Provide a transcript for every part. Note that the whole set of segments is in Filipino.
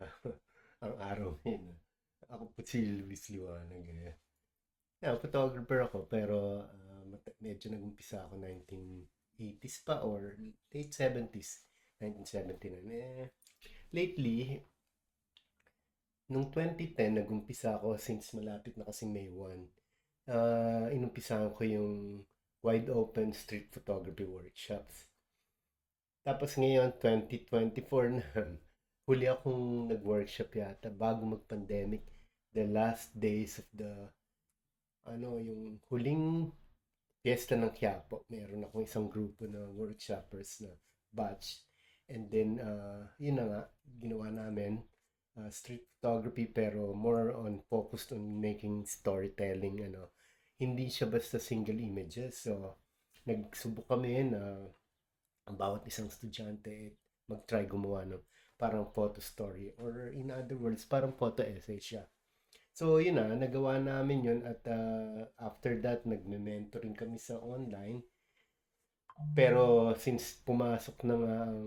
ang araw yun. Ako po si Luis Liwanag eh. Yeah, photographer ako pero ah, mata- medyo nag-umpisa ako 1980s pa or late 70s. 1979. Eh, lately, nung 2010, nag-umpisa ako since malapit na kasi May 1. Ah, inumpisahan ko yung wide open street photography workshops. Tapos ngayon, 2024 na, huli akong nag-workshop yata bago mag-pandemic. The last days of the, ano, yung huling fiesta ng Quiapo. Meron akong isang grupo na workshoppers na batch. And then, uh, yun na nga, ginawa namin uh, street photography pero more on focused on making storytelling, ano. Hindi siya basta single images. So, nagsubok kami na ang bawat isang estudyante eh, mag-try gumawa ng parang photo story or in other words, parang photo essay siya. So, yun na, nagawa namin yun at uh, after that, nagme-mentoring kami sa online. Pero since pumasok na nga ang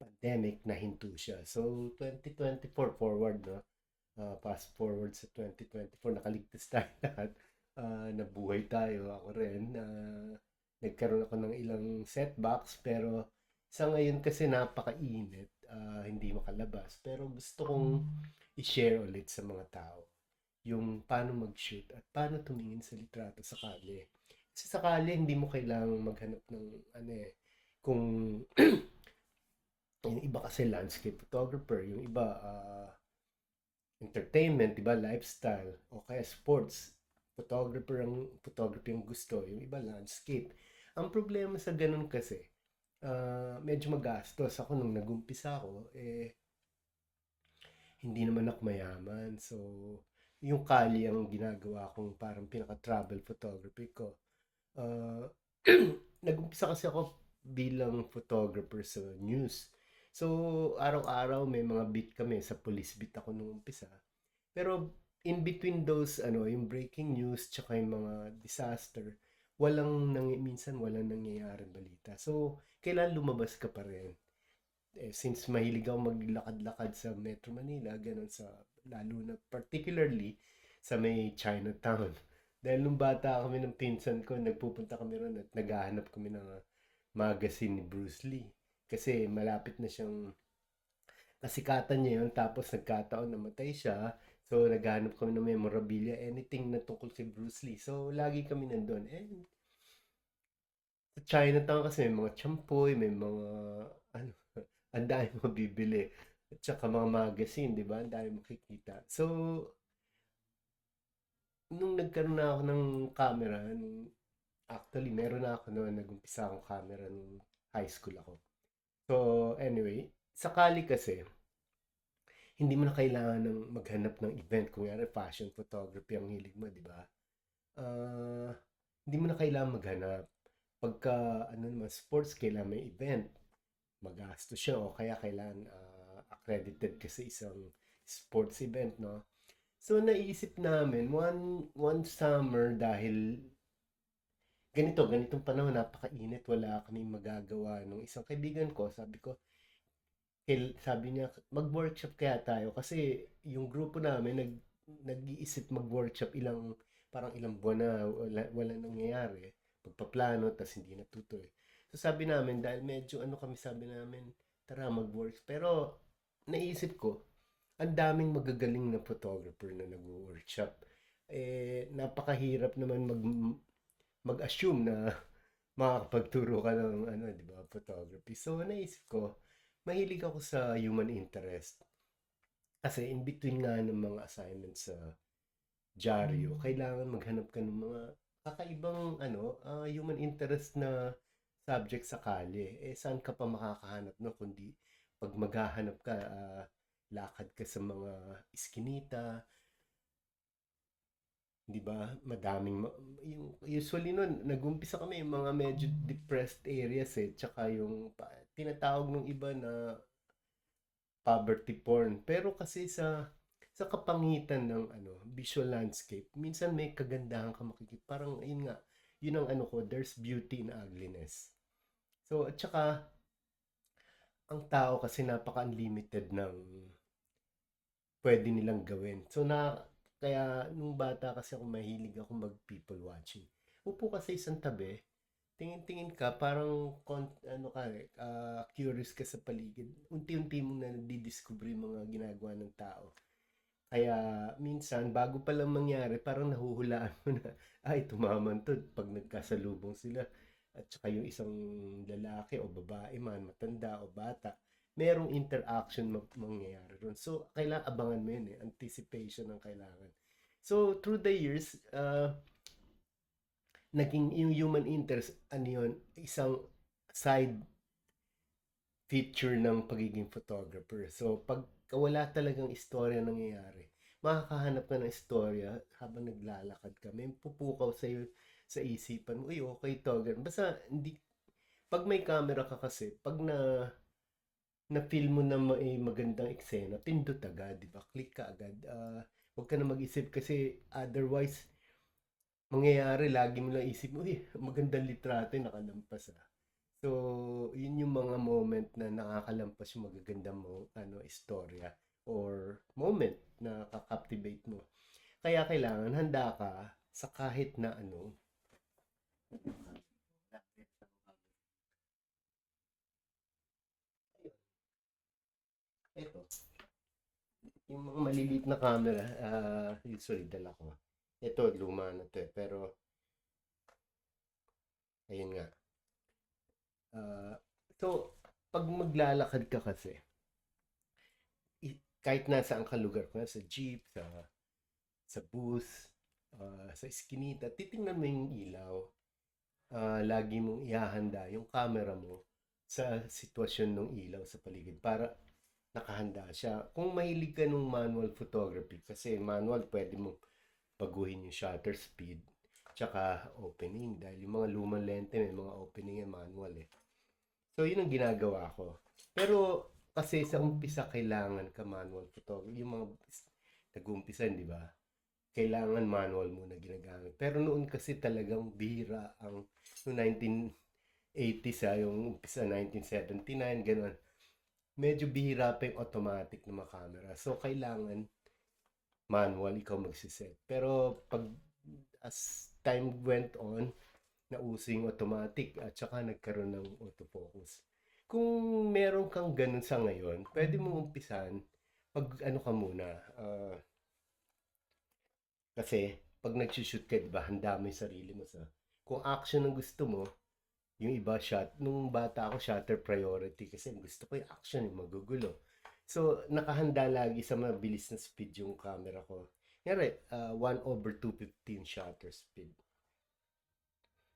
pandemic, nahinto siya. So, 2024 forward, no? Uh, fast forward sa 2024, nakaligtas tayo lahat. Uh, nabuhay tayo, ako rin. Uh, nagkaroon ako ng ilang setbacks, pero sa ngayon kasi napakainit, uh, hindi makalabas. Pero gusto kong i-share ulit sa mga tao yung paano mag-shoot at paano tumingin sa litrato sa kalye. Kasi sa kalye, hindi mo kailangang maghanap ng ano eh, kung yung iba kasi landscape photographer, yung iba uh, entertainment, diba, lifestyle, o kaya sports, photographer ang photography ang gusto, yung iba landscape. Ang problema sa ganun kasi, uh, medyo magastos ako nung nagumpisa ako, eh, hindi naman ako mayaman. So, yung kali ang ginagawa kong parang pinaka-travel photography ko. Uh, nagumpisa kasi ako bilang photographer sa news. So, araw-araw may mga beat kami. Sa police beat ako nung umpisa. Pero, in between those, ano, yung breaking news, tsaka yung mga disaster, walang, nang, minsan walang nangyayaring balita. So, kailan lumabas ka pa rin? Eh, since mahilig ako maglakad-lakad sa Metro Manila, ganun sa, lalo na particularly sa may Chinatown. Dahil nung bata kami ng pinsan ko, nagpupunta kami ron at naghahanap kami ng magazine ni Bruce Lee. Kasi malapit na siyang kasikatan niya yun. Tapos nagkataon namatay siya. So naghahanap kami ng memorabilia, anything na tungkol kay Bruce Lee. So lagi kami nandun. And sa Chinatown kasi may mga champoy, may mga ano, ang dami mo bibili. At saka mga magazine, di ba? Ang dami makikita. So, nung nagkaroon na ako ng camera, nung, actually, meron na ako noon, nag-umpisa akong camera nung high school ako. So, anyway, sakali kasi, hindi mo na kailangan ng maghanap ng event. Kung yari, fashion photography ang hilig mo, di ba? Uh, hindi mo na kailangan maghanap. Pagka, ano naman, sports, kailangan may event. Magastos siya o kaya kailangan uh, accredited ka sa isang sports event, no? So, naisip namin, one, one summer, dahil ganito, ganitong panahon, napakainit, wala kaming magagawa. Nung isang kaibigan ko, sabi ko, sabi niya, mag-workshop kaya tayo. Kasi yung grupo namin, nag, nag-iisip mag-workshop ilang, parang ilang buwan na, wala, wala nangyayari. Pagpaplano, tas hindi natutuloy. So sabi namin, dahil medyo ano kami sabi namin, tara mag-work. Pero naisip ko, ang daming magagaling na photographer na nag-workshop. Eh, napakahirap naman mag mag-assume na makakapagturo ka ng ano, 'di ba, photography. So naisip ko, mahilig ako sa human interest. Kasi in between nga ng mga assignments sa dyaryo, kailangan maghanap ka ng mga kakaibang ano, uh, human interest na subject sa kalye. Eh saan ka pa makakahanap no kundi pag maghahanap ka uh, lakad ka sa mga iskinita, 'di ba? Madaming yung usually noon nagumpisa kami mga medyo depressed areas eh, tsaka yung tinatawag ng iba na poverty porn. Pero kasi sa sa kapangitan ng ano, visual landscape, minsan may kagandahan ka makikita. Parang yun nga, yun ang ano ko, there's beauty in ugliness. So, at saka, ang tao kasi napaka-unlimited ng pwede nilang gawin. So na kaya nung bata kasi ako mahilig ako mag people watching. Upo ka sa isang tabi, tingin-tingin ka, parang ano ka, ah, curious ka sa paligid. Unti-unti mong na nadidiscover yung mga ginagawa ng tao. Kaya minsan, bago pa lang mangyari, parang nahuhulaan mo na, ay, tumaman to pag nagkasalubong sila. At saka yung isang lalaki o babae man, matanda o bata, merong interaction mangyayari ron. So, kailangan abangan mo yun eh. Anticipation ang kailangan. So, through the years, uh, naging yung human interest, ano yun, isang side feature ng pagiging photographer. So, pag wala talagang istorya nangyayari, makakahanap ka ng istorya habang naglalakad ka. May pupukaw sa sa isipan mo, uy, okay to. Ganun. Basta, hindi, pag may camera ka kasi, pag na, na-feel mo na may magandang eksena, pindot agad, di ba? Click ka agad. Ah, huwag ka na mag-isip kasi otherwise, mangyayari, lagi mo lang isip mo, uy, magandang litrato yung nakalampas ah. So, yun yung mga moment na nakakalampas yung magagandang mo, ano, istorya or moment na kakaptivate mo. Kaya kailangan handa ka sa kahit na ano. Ito. Yung mga maliliit na camera, ah, usually dala ko. Ito, luma na to eh. Pero, ayun nga. Ah, so, pag maglalakad ka kasi, kahit nasaan ka lugar ko, sa jeep, sa sa bus, ah, sa eskinita, titingnan mo yung ilaw. Ah, lagi mong ihahanda yung camera mo sa sitwasyon ng ilaw sa paligid para nakahanda siya. Kung mahilig ka ng manual photography, kasi manual pwede mo baguhin yung shutter speed tsaka opening dahil yung mga lumang lente may mga opening and manual eh. So yun ang ginagawa ko. Pero kasi sa umpisa kailangan ka manual photography. Yung mga nag-umpisa, di ba? Kailangan manual muna ginagamit. Pero noon kasi talagang bihira ang noong 1980s ah, yung umpisa 1979, ganun. Medyo bihira pa yung automatic na mga camera. So kailangan manual ikaw magsiset. Pero pag as time went on, nauso yung automatic at saka nagkaroon ng autofocus. Kung meron kang ganun sa ngayon, pwede mong umpisan pag ano ka muna. ah, kasi pag nag-shoot ka, di ba, handa mo yung sarili mo sa kung action ang gusto mo, yung iba shot, nung bata ako, shutter priority kasi gusto ko yung action, yung magugulo. So, nakahanda lagi sa mabilis na speed yung camera ko. Ngayon, uh, 1 over 250 yung shutter speed.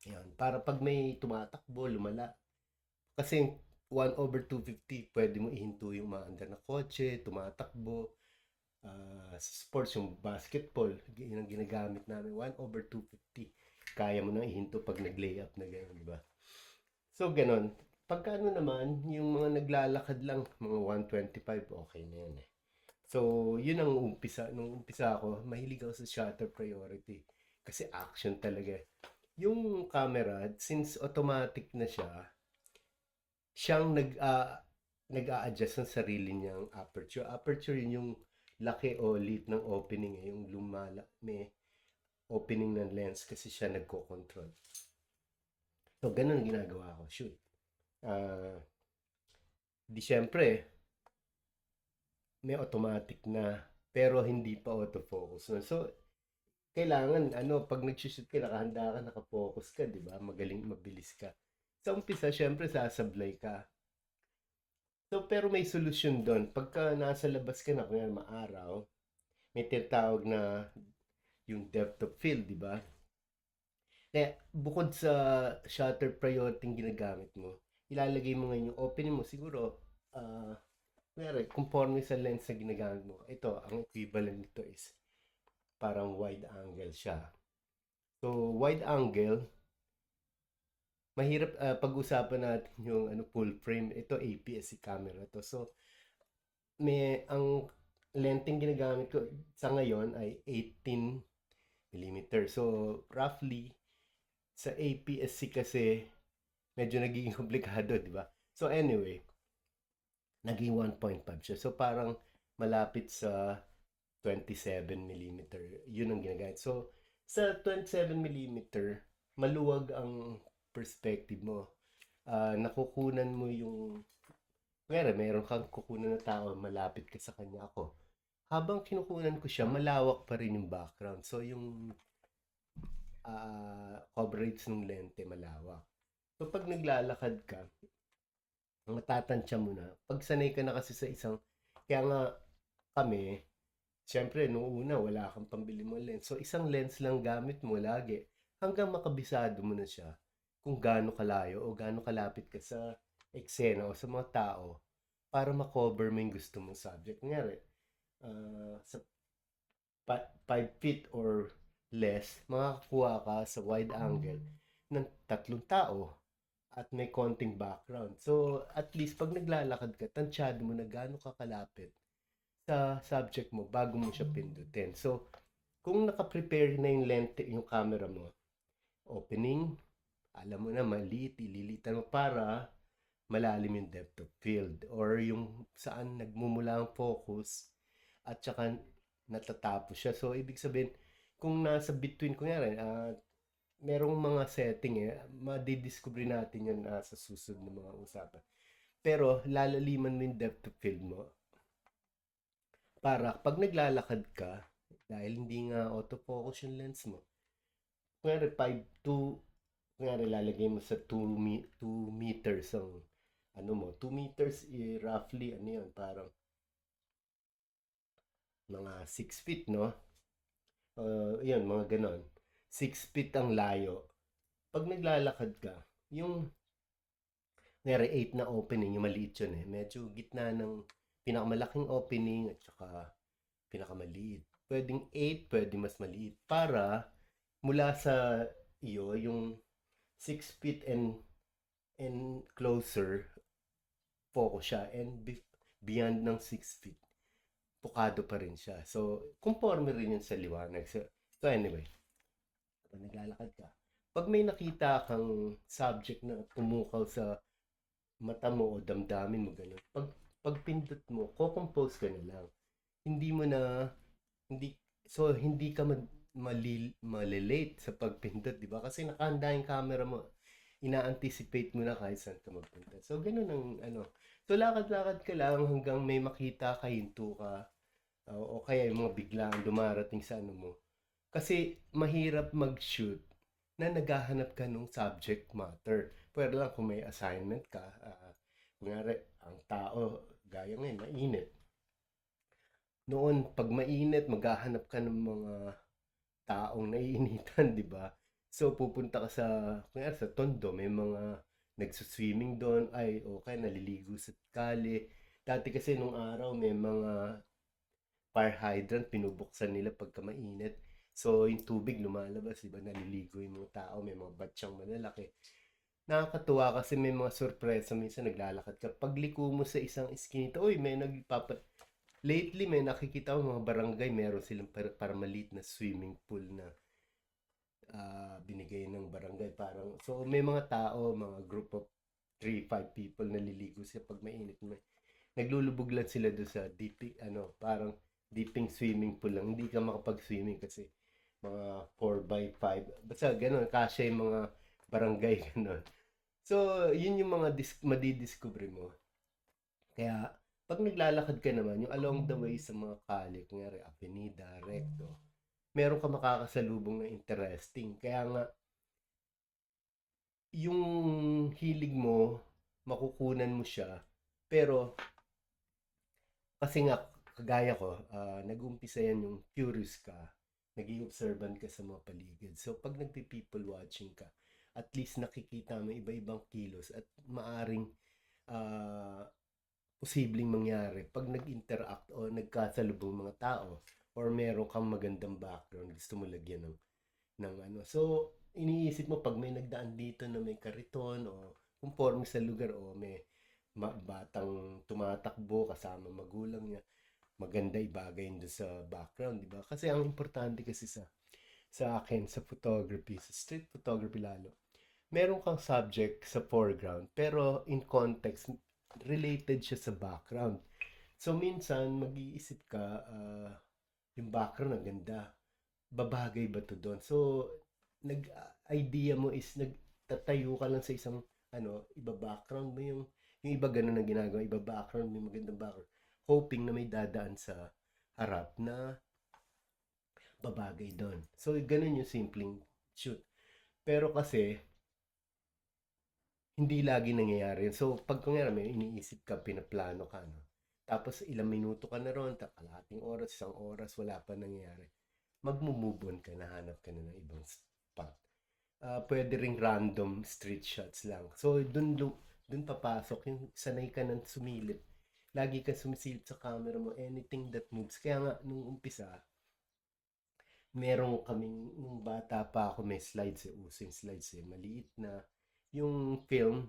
Yan. Para pag may tumatakbo, lumala. Kasi 1 over 250, pwede mo ihinto yung maandar na kotse, tumatakbo. Sa sports, yung basketball, yun ang ginagamit namin. 1 over 250. Kaya mo nang ihinto pag nag-layup na gano'n, di ba? So, ganun. Pagka ano naman, yung mga naglalakad lang, mga 125, okay na yun eh. So, yun ang umpisa. Nung umpisa ako, mahilig ako sa shutter priority. Kasi action talaga. Yung camera, since automatic na siya, siyang nag, ah, nag-a-adjust ng sarili niyang aperture. Aperture yun yung laki o liit ng opening eh, yung lumala, may opening ng lens kasi siya nagko-control. So, ganun ginagawa ko, shoot. Ah, di syempre, may automatic na, pero hindi pa autofocus. So, kailangan, ano, pag nag-shoot ka, nakahanda ka, nakafocus ka, di ba? Magaling, mabilis ka. Sa umpisa, syempre, sasablay ka. So, pero may solusyon doon. Pagka nasa labas ka na, kung maaraw, may tinatawag na yung depth of field, di ba? Kaya, bukod sa shutter priority yung ginagamit mo, ilalagay mo ngayon yung opening mo, siguro, uh, conforme sa lens na ginagamit mo. Ito, ang equivalent nito is parang wide angle siya. So, wide angle, mahirap uh, pag-usapan natin yung ano full frame. Ito APS-C camera to. So, may ang lenteng ginagamit ko sa ngayon ay 18 mm. So, roughly sa APS-C kasi medyo nagiging komplikado, di ba? So, anyway, naging 1.5 siya. So parang malapit sa 27 mm. Yun ang ginagamit. So sa 27 mm, maluwag ang perspective mo. Ah, nakukunan mo yung Kunyari, meron kang kukunan na tao, malapit ka sa kanya ako. Habang kinukunan ko siya, malawak pa rin yung background. So, yung ah, coverage ng lente malawak. So, pag naglalakad ka, matatansya mo na. Pag sanay ka na kasi sa isang, kaya nga kami, syempre, nung una, wala kang pambili mo lens. So, isang lens lang gamit mo lagi. Hanggang makabisado mo na siya kung gaano kalayo o gaano kalapit ka sa eksena o sa mga tao para makover mo yung gusto mong subject. Ngayon, sa 5 feet or less, makakakuha ka sa wide angle ng tatlong tao at may konting background. So, at least pag naglalakad ka, tansyado mo na gaano ka kalapit sa subject mo bago mo siya pindutin. So, kung nakaprepare na yung lente, yung camera mo, opening, alam mo na maliit, ililitan mo para malalim yung depth of field or yung saan nagmumula ang focus at saka natatapos siya. So, ibig sabihin, kung nasa between, kunyari, uh, merong mga setting eh, madidiscover natin yan uh, sa susunod ng mga usapan. Pero, lalaliman mo yung depth of field mo para pag naglalakad ka, dahil hindi nga autofocus yung lens mo, kunyari 5 to, kunyari lalagay mo sa 2, 2 meters ang ano mo, 2 meters, eh, roughly, ano yun, parang mga 6 feet, no? Uh, yun, mga ganon. 6 feet ang layo. Pag naglalakad ka, yung Ngayari, 8 na opening, yung maliit yun eh. Medyo gitna ng pinakamalaking opening at saka pinakamaliit. Pwedeng 8, pwede mas maliit. Para mula sa iyo, yung 6 feet and and closer, focus siya. And beyond ng 6 feet, pukado pa rin siya. So, conforme rin yun sa liwanag. So, so anyway, pag naglalakad ka, pag may nakita kang subject na pumukaw sa mata mo o damdamin mo ganun, pag, pag pindot mo, ko-compose ka na lang. Hindi mo na, hindi, so hindi ka ma, malil, malilate sa pagpindot, di ba? Kasi nakahanda yung camera mo, ina-anticipate mo na kahit saan ka magpunta. So, ganun ang, ano, So, lakad-lakad ka lang hanggang may makita ka, hinto ka, uh, o kaya yung mga biglaan dumarating sa ano mo. Kasi mahirap mag-shoot na naghahanap ka ng subject matter. Pwede lang kung may assignment ka, uh, kunyari, ang tao, gaya ngayon, mainit. Noon, pag mainit, maghahanap ka ng mga taong naiinitan, di ba? So, pupunta ka sa, kunyari, sa tondo, may mga nagsuswimming doon, ay okay, naliligo sa kali. Dati kasi nung araw may mga fire hydrant, pinubuksan nila pagka mainit. So, yung tubig lumalabas, di ba? Naliligo yung mga tao, may mga batsyang malalaki. Nakakatuwa kasi may mga sorpresa, minsan naglalakad ka. Pagliko mo sa isang iskinita, uy, may nagpapa... Lately, may nakikita ko mga barangay, meron silang par- parmalit na swimming pool na uh, binigay ng barangay. Parang, so may mga tao, mga group of 3-5 people na liligo siya pag mainit. May, naglulubog lang sila doon sa deep, ano, parang deeping swimming pool lang. Hindi ka makapag-swimming kasi mga 4 by 5. Basta ganun, kasi yung mga barangay ganun. So, yun yung mga dis- madidiscover mo. Kaya, pag naglalakad ka naman, yung along the way sa mga kali, kunyari, Avenida, Recto, meron ka makakasalubong na interesting. Kaya nga, yung hilig mo, makukunan mo siya. Pero, kasi nga, kagaya ko, uh, nag-umpisa yan yung curious ka, naging observant ka sa mga paligid. So, pag nagpi-people watching ka, at least nakikita mo iba-ibang kilos at maaring uh, posibleng mangyari pag nag-interact o nagkasalubong mga tao or meron kang magandang background, gusto mo lagyan ng, ng ano. So, iniisip mo pag may nagdaan dito na may kariton o conforme sa lugar o may batang tumatakbo kasama magulang niya, maganda ibagay yun sa background, di ba? Kasi ang importante kasi sa sa akin, sa photography, sa street photography lalo, meron kang subject sa foreground, pero in context, related siya sa background. So, minsan, mag-iisip ka, ah, yung background ang ganda. Babagay ba to doon? So, nag-idea mo is nagtatayo ka lang sa isang, ano, iba background mo yung, yung iba ganun ang ginagawa, iba background, may magandang background. Hoping na may dadaan sa harap na babagay doon. So, ganun yung simpleng shoot. Pero kasi, hindi lagi nangyayari. So, pag kunyari may iniisip ka, pinaplano ka, no? Tapos ilang minuto ka na ron, kalahating oras, isang oras, wala pa nangyayari. Magmumove on ka, nahanap ka na ng ibang spot. Ah, pwede ring random street shots lang. So, dun, dun, dun papasok yung sanay ka nang sumilip. Lagi ka sumisilip sa camera mo, anything that moves. Kaya nga, nung umpisa, meron kaming, nung bata pa ako, may slides eh, uso yung slides eh, maliit na, yung film,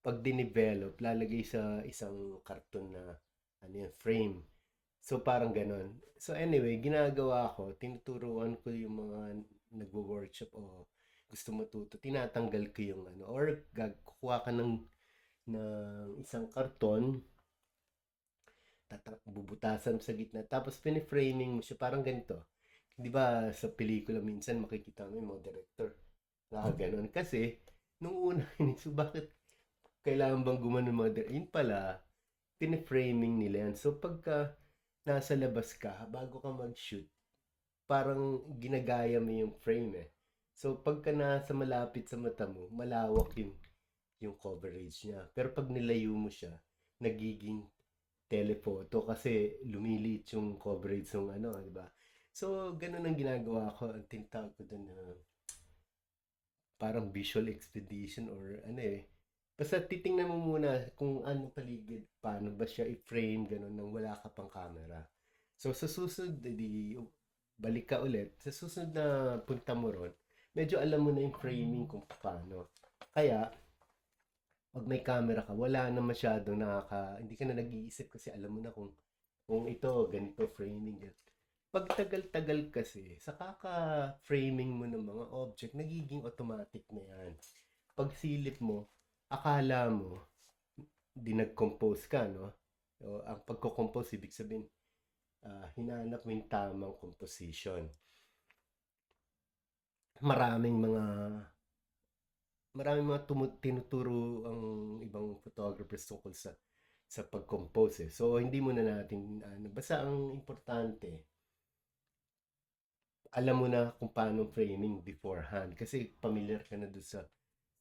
pag dinevelop, lalagay sa isang karton na, ano yun, frame. So, parang ganon. So, anyway, ginagawa ko, tinuturuan ko yung mga nagwo-workshop o gusto matuto, tinatanggal ko yung ano, or kukuha ka ng, ng isang karton, tatak bubutasan sa gitna, tapos piniframing mo siya, parang ganito. Di ba sa pelikula minsan makikita mo yung mga director, nakaganon. Kasi, nung una, so bakit kailangan bang gumanon mga director? Yun pala, piniframing nila yan. So, pagka nasa labas ka, bago ka mag-shoot, parang ginagaya mo yung frame eh. So, pagka nasa malapit sa mata mo, malawak yung, yung coverage niya. Pero pag nilayo mo siya, nagiging telephoto kasi lumiliit yung coverage ng ano, di ba? So, ganun ang ginagawa ko. Ang tinatawag ko doon na parang visual expedition or ano eh. Basta titingnan mo muna kung anong paligid, paano ba siya i-frame, ganun, nang wala ka pang camera. So, sa susunod, di, balik ka ulit. Sa susunod na punta mo ron, medyo alam mo na yung framing kung paano. Kaya, pag may camera ka, wala na masyadong nakaka, hindi ka na nag-iisip kasi alam mo na kung, kung ito, ganito framing, ganito. Pag tagal-tagal kasi, sa kaka-framing mo ng mga object, nagiging automatic na yan. Pag silip mo, akala mo, di nag-compose ka, no? O, ang pagko-compose, ibig sabihin, ah, hinanap mo yung tamang composition. Maraming mga maraming mga tumu- tinuturo ang ibang photographers tungkol sa sa pag-compose eh. So, hindi mo na natin, ano, basta ang importante, alam mo na kung paano framing beforehand kasi familiar ka na doon sa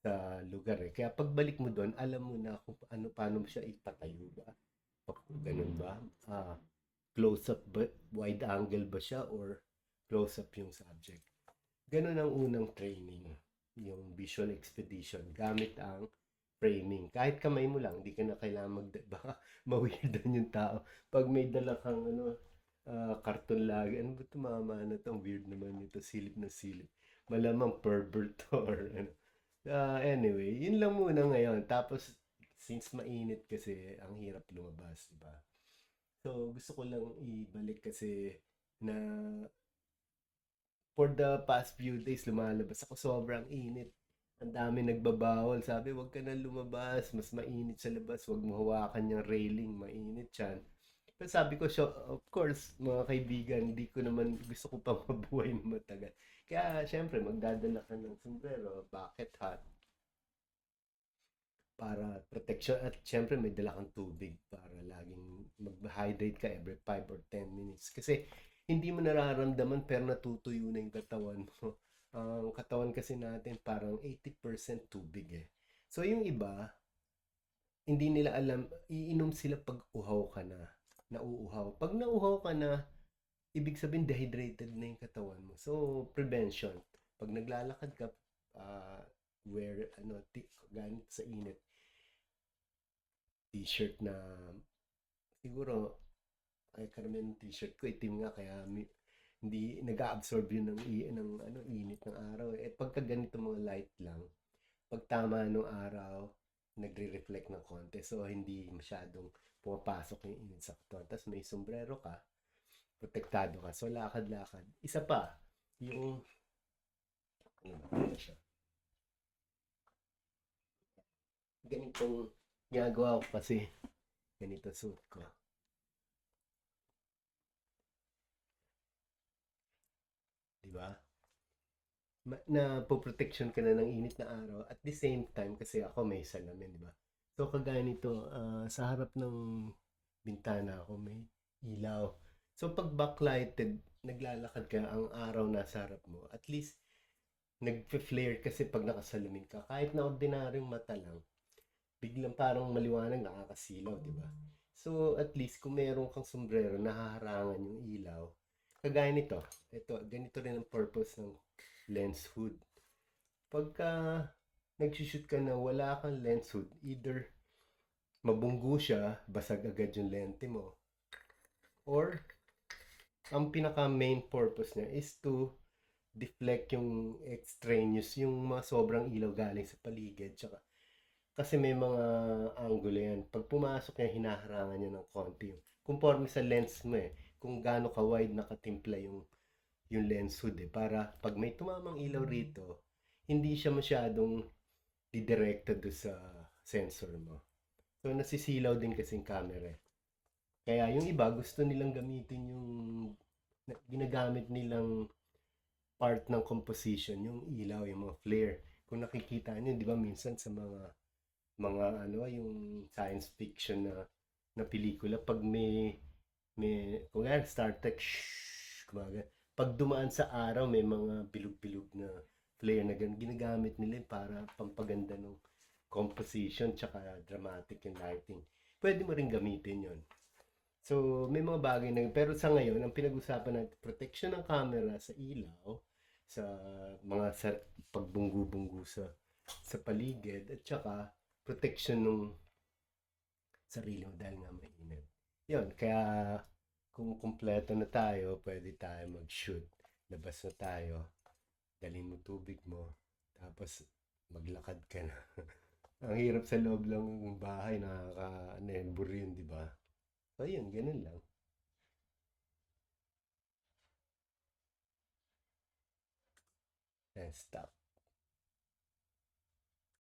sa lugar eh. Kaya pagbalik mo doon, alam mo na kung ano paano mo siya ipatayo ba. Pa- Ganun ba? Ah, close up ba, wide angle ba siya or close up yung subject. Ganun ang unang training, yung visual expedition gamit ang framing. Kahit kamay mo lang, hindi ka na kailangan mag baka ma-weirdan yung tao. Pag may dala kang ano, ah, karton lagi, ano ba ito mama, ano to, weird naman ito, silip na silip. Malamang pervert or ano. Ah, anyway, yun lang muna ngayon. Tapos, since mainit kasi, ang hirap lumabas, di ba? So, gusto ko lang ibalik kasi na for the past few days lumalabas ako sobrang init. Ang dami nagbabawal. Sabi, wag ka na lumabas. Mas mainit sa labas. Wag mo hawakan yung railing. Mainit yan. Pero sabi ko, so, of course, mga kaibigan, hindi ko naman gusto ko pang mabuhay na matagal. Kaya, syempre, magdadala ka ng sombrero, bucket hat, para protection. At syempre, may dala kang tubig para laging mag-hydrate ka every 5 or 10 minutes. Kasi, hindi mo nararamdaman pero natutuyo na yung katawan mo. Ang katawan kasi natin parang 80% tubig eh. So, yung iba, hindi nila alam, iinom sila pag uhaw ka na, nauuhaw. Pag nauuhaw ka na, ibig sabihin dehydrated na yung katawan mo. So, prevention. Pag naglalakad ka, ah, wear, ano, t- ganit sa init, t-shirt na, siguro, ay karamihan t-shirt ko, itim nga, kaya mi- hindi nag-absorb yun ng, ng ano, init ng araw. Eh, pagka ganito mga light lang, pag tama nung araw, nagre-reflect ng konti. So, hindi masyadong pumapasok yung init. Tapos may sombrero ka, protektado ka. So, lakad-lakad. Isa pa, yung, ano siya? Ganitong ginagawa ko kasi Ganito suot ko. Di ba? Ma- na protection ka na ng init na araw at the same time kasi ako may salamin, di ba? So kagaya nito, ah, sa harap ng bintana ako may ilaw. So pag backlighted, naglalakad ka, ang araw nasa harap mo, at least nagfe-flare kasi pag nakasalamin ka. Kahit na ordinaryong mata lang, biglang parang maliwanag, nakakasilaw, di ba? So at least kung meron kang sombrero, nahaharangan yung ilaw. Kagaya nito, ito, ganito rin ang purpose ng lens hood. Pagka nagsushoot ka na wala kang lens hood, either mabunggo siya, basag agad yung lente mo, or ang pinaka main purpose niya is to deflect yung extraneous, yung mga sobrang ilaw galing sa paligid, tsaka kasi may mga angulo yan. Pag pumasok niya, hinaharangan niya ng konti. Conforme sa lens mo eh. Kung gaano ka wide nakatimpla yung yung lens hood eh. Para pag may tumamang ilaw rito, hindi siya masyadong didirekta do sa sensor mo. So nasisilaw din kasing camera eh. Kaya yung iba gusto nilang gamitin yung na- ginagamit nilang part ng composition, yung ilaw, yung mga flare. Kung nakikita niyo, di ba minsan sa mga mga ano, yung science fiction na na pelikula, pag may may kung yan, Star Trek, shhh, kumaga. Pag dumaan sa araw, may mga bilog-bilog na flare na ginagamit nila para pampaganda ng composition tsaka dramatic yung lighting. Pwede mo rin gamitin yon. So, may mga bagay na pero sa ngayon, ang pinag-usapan natin, protection ng camera sa ilaw, sa mga sa, pagbunggu-bunggu sa sa paligid, at saka protection ng sarili mo dahil nga mainit. Yun, kaya kung kumpleto na tayo, pwede tayo mag-shoot. Labas na tayo, dalhin mo tubig mo, tapos maglakad ka na. Ang hirap sa loob lang ng bahay, nakaka, ano yun, di ba? So, yun, ganun lang. And stop.